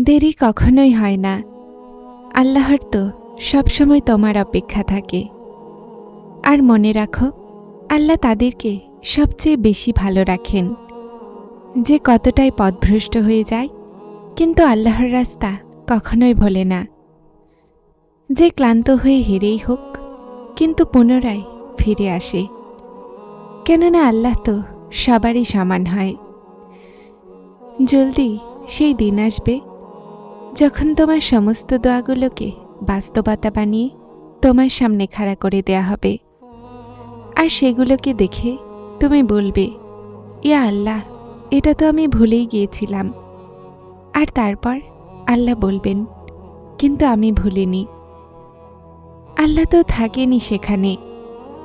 দেরি কখনোই হয় না। আল্লাহর তো সবসময় তোমার অপেক্ষা থাকে। আর মনে রাখো, আল্লাহ তাদেরকে সবচেয়ে বেশি ভালো রাখেন। যে কতটাই পথভ্রষ্ট হয়ে যায়, কিন্তু আল্লাহর রাস্তা কখনোই ভোলে না। যে ক্লান্ত হয়ে হেরেই হোক, কিন্তু পুনরায় ফিরে আসে। কেননা আল্লাহ তো সবারই সমান হয়। জলদি সেই দিন আসবে যখন তোমার সমস্ত দোয়াগুলোকে বাস্তবতা বানিয়ে তোমার সামনে খাড়া করে দেয়া হবে, আর সেগুলোকে দেখে তুমি বলবে, ইয়া আল্লাহ, এটা তো আমি ভুলেই গিয়েছিলাম। আর তারপর আল্লাহ বলবেন, কিন্তু আমি ভুলিনি। আল্লাহ তো থাকেনি সেখানে,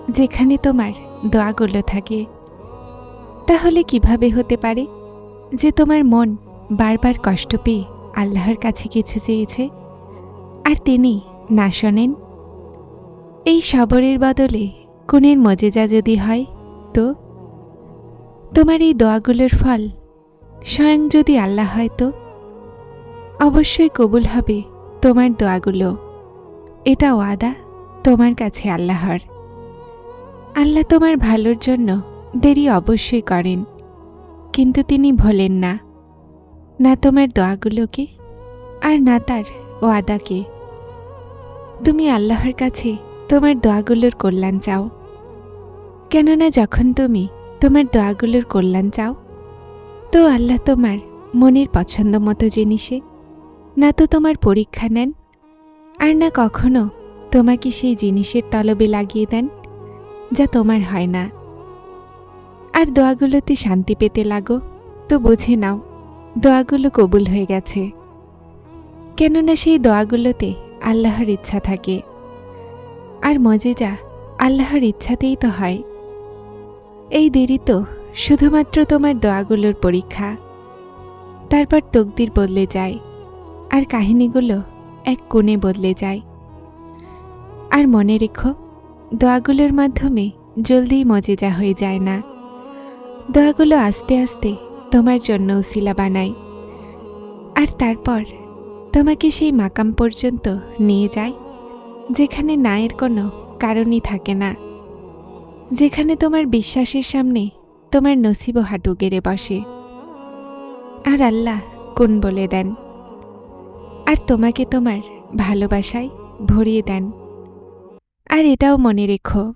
যেখানে তোমার দোয়াগুলো থাকে। তাহলে কীভাবে হতে পারে যে তোমার মন বারবার কষ্ট পেয়ে আল্লাহর কাছে কিছু চেয়েছে, আর তিনি না শোনেন। এই সবরের বদলে কোনের মজেজা যদি হয় তো? তোমার এই দোয়াগুলোর ফল স্বয়ং যদি আল্লাহ হয় তো? অবশ্যই কবুল হবে তোমার দোয়াগুলো। এটা ওয়াদা তোমার কাছে আল্লাহর। আল্লাহ তোমার ভালোর জন্য দেরি অবশ্যই করেন, কিন্তু তিনি ভোলেন না। না তোমার দোয়াগুলোকে আর না তার ওয়াদাকে। তুমি আল্লাহর কাছে তোমার দোয়াগুলোর কল্যাণ চাও। কেননা যখন তুমি তোমার দোয়াগুলোর কল্যাণ চাও, তো আল্লাহ তোমার মনের পছন্দ মতো জিনিসে না তো তোমার পরীক্ষা নেন, আর না কখনো তোমাকে সেই জিনিসের তলবে লাগিয়ে দেন যা তোমার হয় না। আর দোয়াগুলোতে শান্তি পেতে লাগো, তো বুঝে নাও দোয়াগুলো কবুল হয়ে গেছে। কেননা সেই দোয়াগুলোতে আল্লাহর ইচ্ছা থাকে। আর মজেজা আল্লাহর ইচ্ছাতেই তো হয়। এই দেরি তো শুধুমাত্র তোমার দোয়াগুলোর পরীক্ষা। তারপর তকদির বদলে যায়, আর কাহিনীগুলো এক কোণে বদলে যায়। আর মনে রেখো, দোয়াগুলোর মাধ্যমে জলদি মজেজা হয়ে যায় না। দোয়াগুলো আস্তে আস্তে তোমার জন্য উসিলা বানায় আর তারপর তোমাকে সেই মাকাম পর্যন্ত নিয়ে যায় যেখানে নায়ের কোনো কারণই থাকে না। যেখানে তোমার বিশ্বাসের সামনে তোমার নসিব হাঁটু গেড়ে বসে। আর আল্লাহ কোন বলে দেন? আর তোমাকে তোমার ভালোবাসায় ভরিয়ে দেন। আর এটাও মনে রেখো,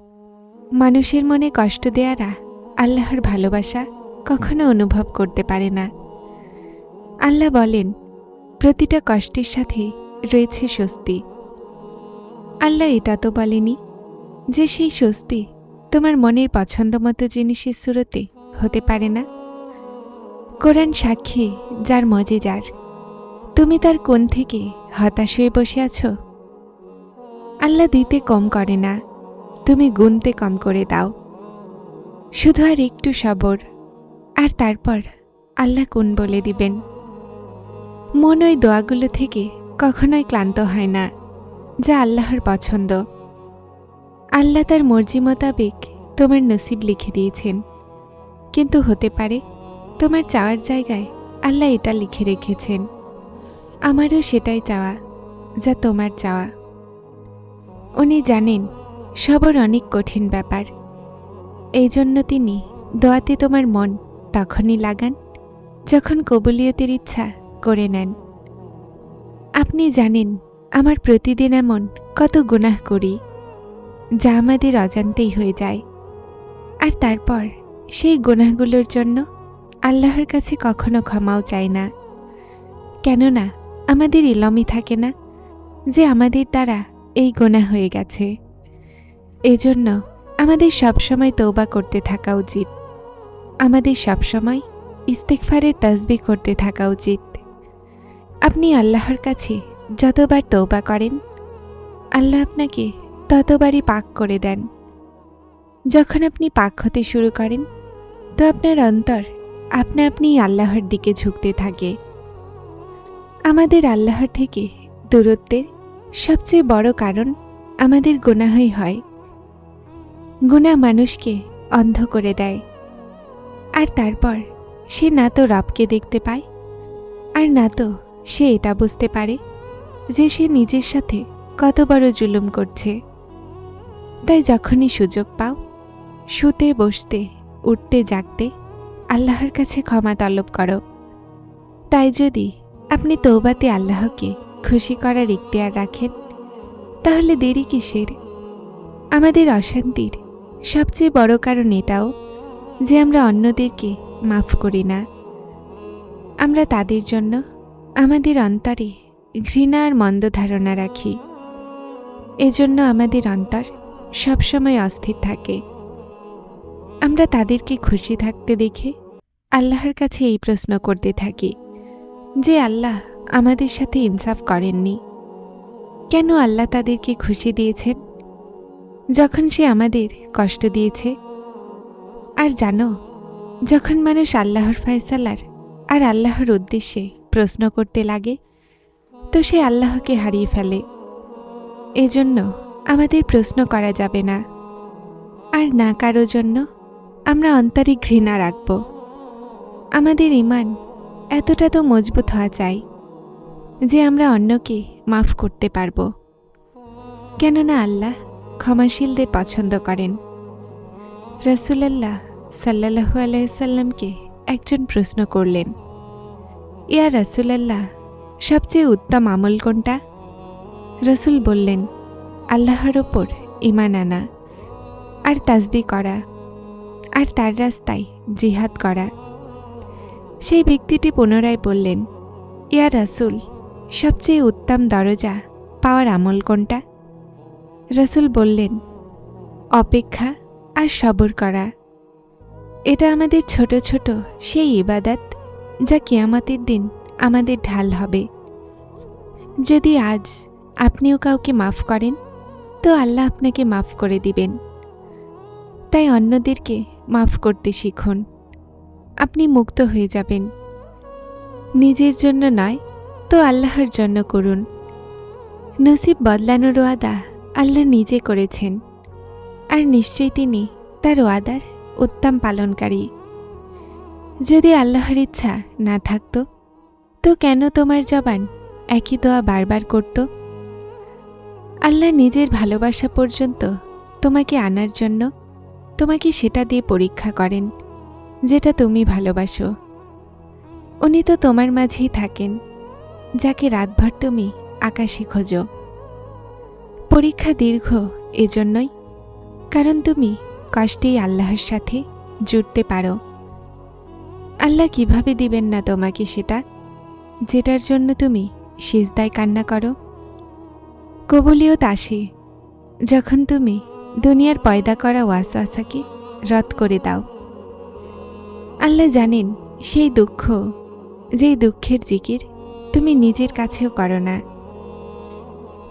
মানুষের মনে কষ্ট দেয়ারা আল্লাহর ভালোবাসা কখনো অনুভব করতে পারে না। আল্লাহ বলেন, প্রতিটা কষ্টের সাথে রয়েছে স্বস্তি। আল্লাহ এটা তো বলেনি যে সেই স্বস্তি তোমার মনের পছন্দ মতো জিনিসের সুরতে হতে পারে না। কোরআন সাক্ষী যার মজে যার তুমি তার কোন থেকে হতাশ হয়ে বসে আছো? আল্লাহ দিতে কম করে না, তুমি গুনতে কম করে দাও। শুধু আর একটু সবর আর তারপর আল্লাহ কোন বলে দিবেন? মন ওই দোয়াগুলো থেকে কখনোই ক্লান্ত হয় না, যা আল্লাহর পছন্দ। আল্লাহ তার মর্জি মোতাবেক তোমার নসিব লিখে দিয়েছেন। কিন্তু হতে পারে তোমার চাওয়ার জায়গায় আল্লাহ এটা লিখে রেখেছেন। আমারও সেটাই চাওয়া, যা তোমার চাওয়া। উনি জানেন সবর অনেক কঠিন ব্যাপার। এই জন্য তিনি দোয়াতে তোমার মন তখনই লাগান, যখন কবুলিয়তের ইচ্ছা করে নেন। আপনি জানেন, আমার প্রতিদিন এমন কত গুনাহ করি, যা আমাদের অজান্তেই হয়ে যায়। আর তারপর সেই গুনাহগুলোর জন্য আল্লাহর কাছে কখনো ক্ষমাও চাই না। কেননা, আমাদের ইলমই থাকে না যে আমাদের দ্বারা এই গোনা হয়ে গেছে। এজন্য আমাদের সবসময় তৌবা করতে থাকা উচিত। আমাদের সবসময় ইস্তেকফারের তসবি করতে থাকা উচিত। আপনি আল্লাহর কাছে যতবার তৌবা করেন, আল্লাহ আপনাকে ততবারই পাক করে দেন। যখন আপনি পাক হতে শুরু করেন, তো আপনার অন্তর আপনা আপনি আল্লাহর দিকে ঝুঁকতে থাকে। আমাদের আল্লাহর থেকে দূরত্বের সবচেয়ে বড় কারণ আমাদের গুনাহই হয়। গুণা মানুষকে অন্ধ করে দেয়। আর তারপর সে না তো রবকে দেখতে পায়। আর না তো সে এটা বুঝতে পারে যে সে নিজের সাথে কত বড় জুলুম করছে। তাই যখনই সুযোগ পাও, শুতে, বসতে, উঠতে, জাগতে আল্লাহর কাছে ক্ষমা তলব করো। তাই যদি আপনি তৌবাতে আল্লাহকে খুশি করার ইখতিয়ার রাখেন, তাহলে দেরি কিসের? আমাদের অশান্তির সবচেয়ে বড় কারণ এটাও যে আমরা অন্যদেরকে মাফ করি না। আমরা তাদের জন্য আমাদের অন্তরে ঘৃণা আর মন্দ ধারণা রাখি। এজন্য আমাদের অন্তর সবসময় অস্থির থাকে। আমরা তাদেরকে খুশি থাকতে দেখে আল্লাহর কাছে এই প্রশ্ন করতে থাকি, যে আল্লাহ আমাদের সাথে ইনসাফ করেননি। কেন আল্লাহ তাদেরকে খুশি দিয়েছেন? যখন সে আমাদের কষ্ট দিয়েছে আর জানো, যখন মানুষ আল্লাহর ফয়সালার আর আল্লাহর উদ্দেশ্যে প্রশ্ন করতে লাগে, তো সে আল্লাহকে হারিয়ে ফেলে। এজন্য আমাদের প্রশ্ন করা যাবে না। আর না কারও জন্য আমরা অন্তরে ঘৃণা রাখব। আমাদের ইমান এতটা তো মজবুত হওয়া চাই যে আমরা অন্যকে মাফ করতে পারব। কেননা আল্লাহ ক্ষমাশীলদের পছন্দ করেন। রসুলাল্লাহ সাল্লাহু আলাইসাল্লামকে একজন প্রশ্ন করলেন, ইয়া রসুলাল্লাহ, সবচেয়ে উত্তম আমল কোনটা? রসুল বললেন, আল্লাহর ওপর ইমান আনা আর তাসবি করা আর তার রাস্তায় জিহাদ করা। সেই ব্যক্তিটি পুনরায় বললেন, ইয়া রাসুল, সবচেয়ে উত্তম দরজা পাওয়ার আমল কোনটা? রসুল বললেন, অপেক্ষা আর সবর করা। এটা আমাদের ছোট ছোট সেই ইবাদাত যা কিয়ামতের দিন আমাদের ঢাল হবে। যদি আজ আপনিও কাউকে মাফ করেন, তো আল্লাহ আপনাকে মাফ করে দিবেন। তাই অন্যদেরকে মাফ করতে শিখুন। আপনি মুক্ত হয়ে যাবেন। নিজের জন্য নয়, তো আল্লাহর জন্য করুন। নসিব বদলানোর ওয়াদা আল্লাহ নিজে করেছেন, আর নিশ্চয়ই তিনি তার ওয়াদার উত্তম পালনকারী। যদি আল্লাহর ইচ্ছা না থাকতো, তো কেন তোমার জবান একই দোয়া বারবার করত? আল্লাহ নিজের ভালোবাসা পর্যন্ত তোমাকে আনার জন্য তোমাকে সেটা দিয়ে পরীক্ষা করেন, যেটা তুমি ভালোবাসো। উনি তো তোমার মাঝেই থাকেন, যাকে রাতভর তুমি আকাশে খোঁজো। পরীক্ষা দীর্ঘ এজন্যই, কারণ তুমি কষ্টেই আল্লাহর সাথে জুড়তে পারো। আল্লাহ কীভাবে দিবেন না তোমাকে সেটা? যেটার জন্য তুমি সিজদায় কান্না করো? কবুলিয়ত আসে। যখন তুমি দুনিয়ার পয়দা করা ওয়াসওয়াসাকে রদ করে দাও। আল্লাহ জানেন সেই দুঃখ, যেই দুঃখের জিকির তুমি নিজের কাছেও করো না।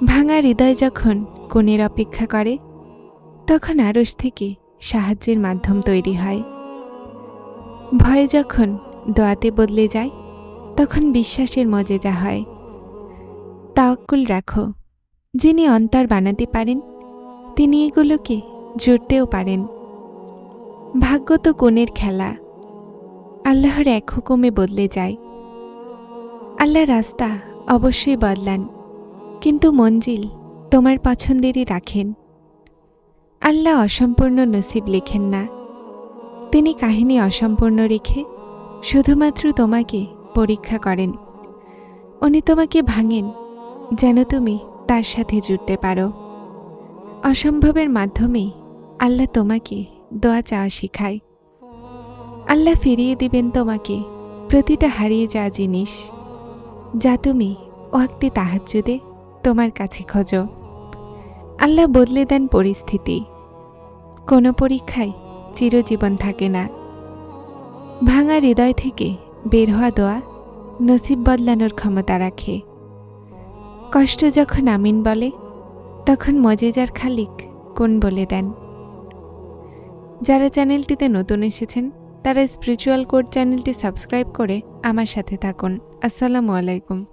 ভাঙা হৃদয় যখন কোণের অপেক্ষা করে, তখন আড়স থেকে সাহায্যের মাধ্যম তৈরি হয়। ভয় যখন দোয়াতে বদলে যায়, তখন বিশ্বাসের মজেজা হয়। তাওয়াক্কুল রাখো, যিনি অন্তর বানাতে পারেন, তিনি এগুলোকে জুড়তেও পারেন। ভাগ্য তো কোণের খেলা, আল্লাহর এক হুকুমে বদলে যায়। আল্লাহ রাস্তা অবশ্যই বদলান, কিন্তু মঞ্জিল তোমার পছন্দেরই রাখেন। আল্লাহ অসম্পূর্ণ নসিব লেখেন না। তিনি কাহিনী অসম্পূর্ণ রেখে শুধুমাত্র তোমাকে পরীক্ষা করেন। উনি তোমাকে ভাঙেন, যেন তুমি তার সাথে জুড়তে পারো। অসম্ভবের মাধ্যমে আল্লাহ তোমাকে দোয়া চাওয়া শিখায়। আল্লাহ ফিরিয়ে দিবেন তোমাকে প্রতিটা হারিয়ে যাওয়া জিনিস, যা তুমি ওয়াক্তে তাহাজ্জুদে তোমার কাছে খোঁজো। আল্লাহ বদলে দেন পরিস্থিতি। কোনো পরীক্ষায় চিরজীবন থাকে না। ভাঙা হৃদয় থেকে বের হওয়া দোয়া নসিব বদলানোর ক্ষমতা রাখে। কষ্ট যখন আমিন বলে, তখন মজেজার খালিক কোন বলে দেন? যারা চ্যানেলটিতে নতুন এসেছেন, তারা স্পিরিচুয়াল কোড চ্যানেলটি সাবস্ক্রাইব করে আমার সাথে থাকুন। আসসালামু আলাইকুম।